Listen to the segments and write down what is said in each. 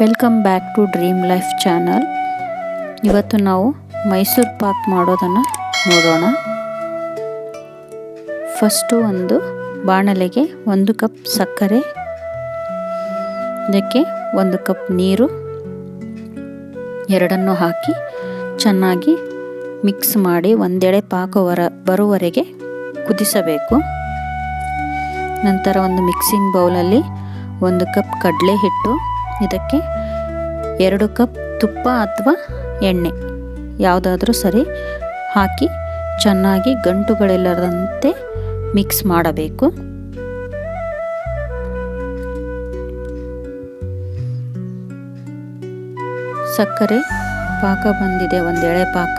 Welcome back to dream life channel. ಇವತ್ತು ನಾವು ಮೈಸೂರು ಪಾಕ್ ಮಾಡೋದನ್ನು ನೋಡೋಣ. ಫಸ್ಟು ಒಂದು ಬಾಣಲೆಗೆ ಒಂದು ಕಪ್ ಸಕ್ಕರೆ, ಇದಕ್ಕೆ ಒಂದು ಕಪ್ ನೀರು, ಎರಡನ್ನು ಹಾಕಿ ಚೆನ್ನಾಗಿ ಮಿಕ್ಸ್ ಮಾಡಿ ಒಂದೆಡೆ ಪಾಕ ಹೊರ ಬರುವವರೆಗೆ ಕುದಿಸಬೇಕು. ನಂತರ ಒಂದು ಮಿಕ್ಸಿಂಗ್ ಬೌಲಲ್ಲಿ ಒಂದು ಕಪ್ ಕಡಲೆ ಹಿಟ್ಟು ಇದಕ್ಕೆ ಎರಡು ಕಪ್ ತುಪ್ಪ ಅಥವಾ ಎಣ್ಣೆ ಯಾವುದಾದ್ರೂ ಸರಿ ಹಾಕಿ ಚೆನ್ನಾಗಿ ಗಂಟುಗಳಿಲ್ಲದಂತೆ ಮಿಕ್ಸ್ ಮಾಡಬೇಕು. ಸಕ್ಕರೆ ಪಾಕ ಬಂದಿದೆ, ಒಂದು ಎಳೆ ಪಾಕ.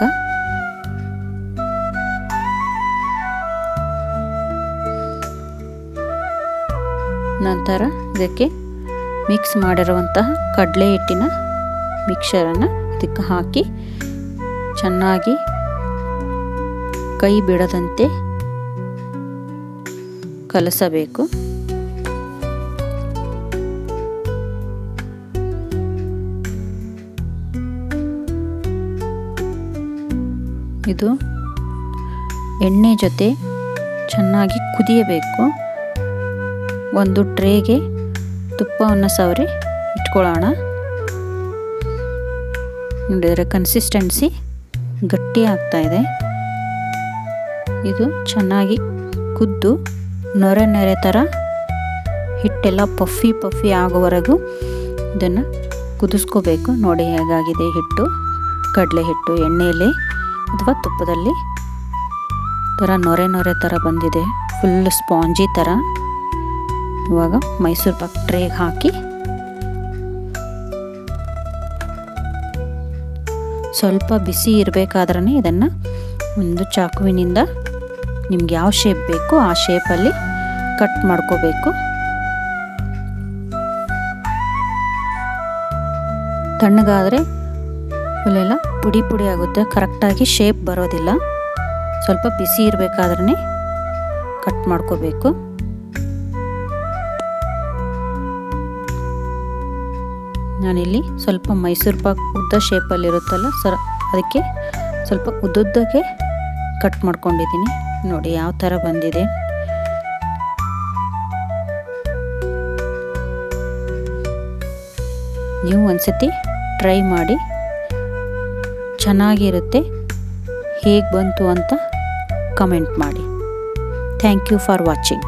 ನಂತರ ಇದಕ್ಕೆ ಮಿಕ್ಸ್ ಮಾಡಿರುವಂತಹ ಕಡಲೆ ಹಿಟ್ಟಿನ ಮಿಕ್ಸರನ್ನು ಇದಕ್ಕೆ ಹಾಕಿ ಚೆನ್ನಾಗಿ ಕೈ ಬಿಡದಂತೆ ಕಲಸಬೇಕು. ಇದು ಎಣ್ಣೆ ಜೊತೆ ಚೆನ್ನಾಗಿ ಕುದಿಯಬೇಕು. ಒಂದು ಟ್ರೇಗೆ ತುಪ್ಪವನ್ನು ಸವರಿ ಇಟ್ಕೊಳ್ಳೋಣ. ನೋಡಿದರೆ ಕನ್ಸಿಸ್ಟೆನ್ಸಿ ಗಟ್ಟಿ ಆಗ್ತಾ ಇದೆ. ಇದು ಚೆನ್ನಾಗಿ ಕುದ್ದು ನೊರೆ ನೊರೆ ಥರ ಹಿಟ್ಟೆಲ್ಲ ಪಫಿ ಪಫಿ ಆಗೋವರೆಗೂ ಇದನ್ನು ಕುದಿಸ್ಕೋಬೇಕು. ನೋಡಿ ಹೇಗಾಗಿದೆ ಹಿಟ್ಟು. ಕಡಲೆ ಹಿಟ್ಟು ಎಣ್ಣೆಯಲ್ಲಿ ಅಥವಾ ತುಪ್ಪದಲ್ಲಿ. ಥರ ನೊರೆ ನೊರೆ ಥರ ಬಂದಿದೆ. ಫುಲ್ ಸ್ಪಾಂಜಿ ಥರ ಇವಾಗ ಮೈಸೂರು ಪಾಕ್ ಟ್ರೇಗೆ ಹಾಕಿ. ಸ್ವಲ್ಪ ಬಿಸಿ ಇರಬೇಕಾದ್ರೆ ಇದನ್ನು ಒಂದು ಚಾಕುವಿನಿಂದ ನಿಮ್ಗೆ ಯಾವ ಶೇಪ್ ಬೇಕು ಆ ಶೇಪಲ್ಲಿ ಕಟ್ ಮಾಡ್ಕೋಬೇಕು. ತಣ್ಣಗಾದರೆ ಇಲ್ಲೆಲ್ಲ ಪುಡಿ ಪುಡಿ ಆಗುತ್ತೆ ಕರೆಕ್ಟಾಗಿ ಶೇಪ್ ಬರೋದಿಲ್ಲ. ಸ್ವಲ್ಪ ಬಿಸಿ ಇರಬೇಕಾದ್ರೆ ಕಟ್ ಮಾಡ್ಕೋಬೇಕು. ನಾನಿಲ್ಲಿ ಸ್ವಲ್ಪ ಮೈಸೂರು ಪಾಕ್ ಉದ್ದ ಶೇಪಲ್ಲಿರುತ್ತಲ್ಲ ಸರ್, ಅದಕ್ಕೆ ಸ್ವಲ್ಪ ಉದ್ದುದ್ದಕ್ಕೆ ಕಟ್ ಮಾಡ್ಕೊಂಡಿದ್ದೀನಿ. ನೋಡಿ ಯಾವ ಥರ ಬಂದಿದೆ. ನೀವು ಒಂದ್ಸತಿ ಟ್ರೈ ಮಾಡಿ, ಚೆನ್ನಾಗಿರುತ್ತೆ, ಹೇಗೆ ಬಂತು ಅಂತ ಕಮೆಂಟ್ ಮಾಡಿ. Thank you for watching